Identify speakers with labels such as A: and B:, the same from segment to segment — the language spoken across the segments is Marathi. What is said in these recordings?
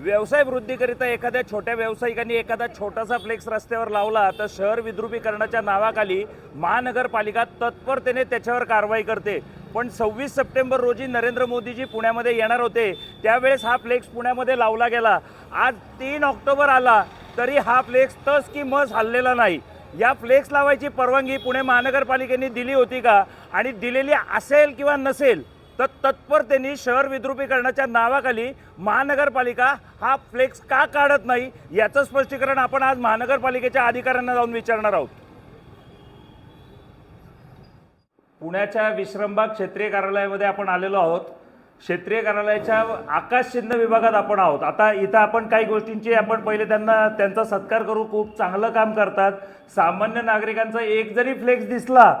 A: व्यवसाय वृद्धीकरिता एखाद्या छोट्या व्यावसायिकांनी एखादा छोटासा फ्लेक्स रस्त्यावर लावला तर शहर विद्रुपीकरणाच्या नावाखाली महानगरपालिका तत्परतेने त्याच्यावर कारवाई करते. पण सव्वीस सप्टेंबर रोजी नरेंद्र मोदीजी पुण्यामध्ये येणार होते. त्यावेळेस हा फ्लेक्स पुण्यामध्ये लावला गेला. आज तीन ऑक्टोबर आला तरी हा फ्लेक्स तस की मस हल्लेला नाही. या फ्लेक्स लावायची परवानगी पुणे महानगरपालिकेने दिली होती का? आणि दिलेली असेल किंवा नसेल तर तत्परतेने शहर विद्रुपीकरणाच्या नावाखाली महानगरपालिका हा फ्लेक्स का काढत नाही याचं स्पष्टीकरण आपण आज महानगरपालिकेच्या अधिकाऱ्यांना जाऊन विचारणार आहोत. पुण्याच्या विश्रमबाग क्षेत्रीय कार्यालयामध्ये आपण आलेलो आहोत. क्षेत्रीय कार्यालयाच्या आकाश चिन्ह विभागात आपण आहोत. आता इथं आपण काही गोष्टींची आपण पहिले त्यांना त्यांचा सत्कार करू. खूप चांगलं काम करतात. सामान्य नागरिकांचा एक जरी फ्लेक्स दिसला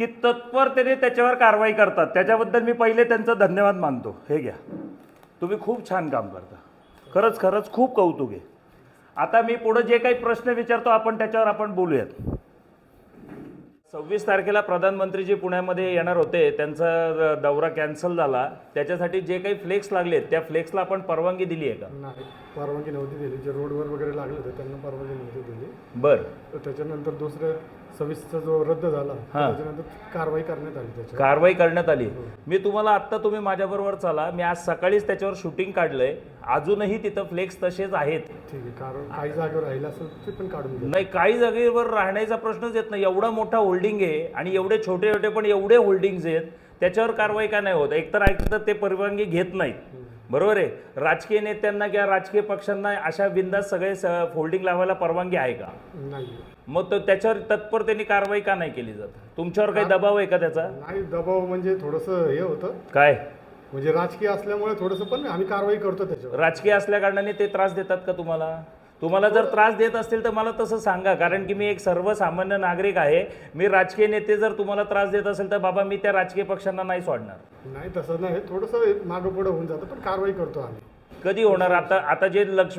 A: की तत्परतेने त्याच्यावर कारवाई करतात. त्याच्याबद्दल मी पहिले त्यांचं धन्यवाद मानतो. हे घ्या. तुम्ही खूप छान काम करता. खरंच खरंच खूप कौतुक आहे. आता मी पुढे जे काही प्रश्न विचारतो आपण त्याच्यावर आपण बोलूयात. सव्वीस तारखेला प्रधानमंत्रीजी पुण्यामध्ये येणार होते. त्यांचा दौरा कॅन्सल झाला. त्याच्यासाठी जे काही फ्लेक्स लागलेत त्या फ्लेक्सला आपण परवानगी दिली आहे का?
B: नाही. परवानगी नव्हती दिली. जे रोडवर वगैरे लागले होते त्यांना परवानगी नव्हती दिली.
A: बरं.
B: तर त्याच्यानंतर दुसरं सव्वीसचा जो रद्द झाला.
A: हा.
B: त्याच्यानंतर कारवाई करण्यात आली त्याच्यावर.
A: कारवाई करण्यात आली. मी तुम्हाला आत्ता तुम्ही माझ्याबरोबर चला. मी आज सकाळीच त्याच्यावर शूटिंग काढलंय. अजूनही तिथं फ्लेक्स तसेच आहेत.
B: ठीक आहे. कारण काही जागेवर राहिलं असेल ते पण काढून घ्या.
A: नाही काही जागेवर राहण्याचा प्रश्नच येत नाही. एवढा मोठा होल्डिंग आहे आणि एवढे छोटे छोटे पण एवढे होल्डिंग्स आहेत. त्याच्यावर कारवाई का नाही होत? एकतर ऐकतं ते परवानगी घेत नाहीत. बरोबर आहे. राजकीय नेत्यांना किंवा राजकीय पक्षांना अशा बिंदास सगळे होल्डिंग लावायला परवानगी आहे का?
B: नाही.
A: मग तो त्याच्यावर तत्परतेने कारवाई का नाही केली जात? तुमच्यावर काही दबाव आहे का त्याचा?
B: नाही दबाव म्हणजे थोडंसं हे होतं.
A: काय?
B: म्हणजे राजकीय असल्यामुळे थोडंसं पण आम्ही कारवाई करतो त्याच्यावर.
A: राजकीय असल्या कारणाने ते त्रास देतात का तुम्हाला? तुम्हाला जर त्रास देत असतील तर मला तसं सांगा कारण की मी एक सर्वसामान्य नागरिक आहे. मी राजकीय नेते जर तुम्हाला त्रास देत असेल तर बाबा मी त्या राजकीय पक्षांना नाही सोडणार.
B: नाही तसं नाही. थोडंसं मागं पुढं होऊन जातं पण कारवाई करतो आम्ही.
A: कधी होणार? आता आता जे लक्ष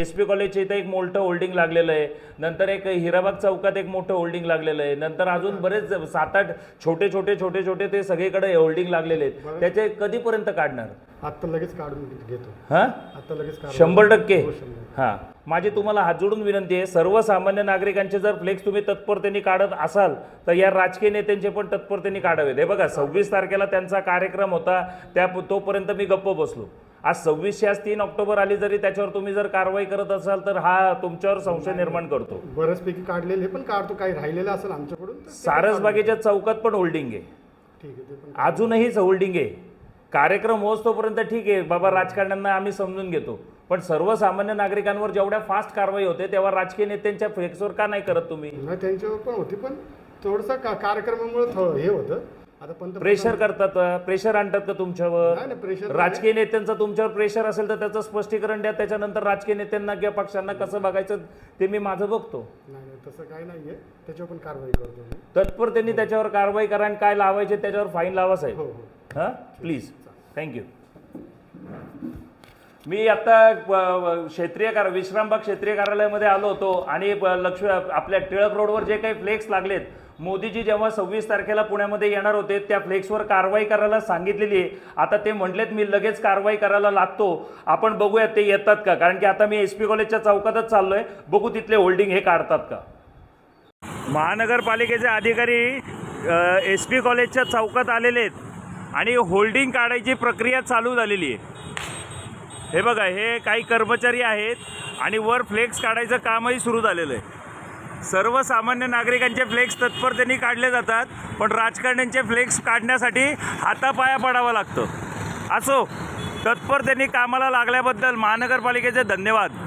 A: एस पी कॉलेजच्या इथं एक मोठं होल्डिंग लागलेलं आहे. नंतर एक हिराबाग चौकात एक मोठं होल्डिंग लागलेलं आहे. नंतर अजून बरेच सात आठ छोटे छोटे छोटे छोटे ते सगळीकडे होल्डिंग लागलेले आहेत. त्याचे कधीपर्यंत काढणार?
B: आत्ता लगेच काढून घेतो.
A: हां?
B: आत्ता लगेच
A: शंभर टक्के?
B: हो.
A: हां. माझी तुम्हाला हात जोडून विनंती आहे सर्वसामान्य नागरिकांचे जर फ्लेक्स तुम्ही तत्परतेने काढत असाल तर या राजकीय नेत्यांचे पण तत्परतेने काढावेत. हे बघा सव्वीस तारखेला त्यांचा कार्यक्रम होता त्या तोपर्यंत मी गप्प बसलो. आज सव्वीसशे आज तीन ऑक्टोबर आली जरी त्याच्यावर तुम्ही जर कारवाई करत असाल तर हा तुमच्यावर संशय निर्माण करतो.
B: बऱ्याचपैकी काढलेले पण काढतो काही राहिलेलं असेल आमच्याकडून
A: सारसबागेच्या चौकात पण होल्डिंग आहे.
B: ठीक आहे ते पण
A: अजूनही होल्डिंग आहे. कार्यक्रम होतोपर्यंत ठीक आहे बाबा राजकारण्यांना आम्ही समजून घेतो. पण सर्वसामान्य नागरिकांवर जेवढ्या फास्ट कारवाई होते तेव्हा राजकीय नेत्यांच्या फ्लेक्सवर का नाही करत तुम्ही?
B: नाही त्यांच्यावर पण होती पण थोडंसं का कार्यक्रमामुळे थो- हे होतं. आता
A: प्रेशर करतात प्रेशर आणतात का तुमच्यावर?
B: नाही नाही प्रेशर
A: राजकीय नेत्यांचं तुमच्यावर प्रेशर असेल तर त्याचं स्पष्टीकरण द्या त्याच्यानंतर राजकीय नेत्यांना किंवा पक्षांना कसं बघायचं ते मी माझं बघतो.
B: नाही नाही तसं काही त्याच्यावर पण कारवाई करतो मी.
A: तत्परतेने त्याच्यावर कारवाई करा आणि काय लावायचे त्याच्यावर फाईन लावा साहेब.
B: हो हो.
A: हां? प्लीज थँक्यू मी आता क्षेत्रीय कार विश्रामबाग क्षेत्रीय कार्यालयामध्ये आलो होतो आणि लक्ष आपल्या टिळक रोडवर जे काही फ्लेक्स लागलेत मोदीजी जेव्हा सव्वीस तारखेला पुण्यामध्ये येणार होते त्या फ्लेक्सवर कारवाई करायला सांगितलेली आहे. आता ते म्हटलेत मी लगेच कारवाई करायला लागतो. आपण बघूयात ते येतात का? कारण की आता मी एस पी कॉलेजच्या चौकातच चाललो आहे बघू तिथले होल्डिंग हे काढतात का? महानगरपालिकेचे अधिकारी एस पी कॉलेजच्या चौकात आलेले आहेत आणि होल्डिंग काढायची प्रक्रिया चालू झालेली आहे. हे बघा हे काही कर्मचारी आहेत आणि वर फ्लेक्स काढायचं कामही सुरू झालेलं आहे. सर्वसामान्य नागरिकांचे फ्लेक्स तत्परतेने काढले जातात पण राजकारण्यांचे फ्लेक्स काढण्यासाठी हातापाया पडावं लागतं. असो तत्परतेने कामाला लागल्याबद्दल महानगरपालिकेचे धन्यवाद.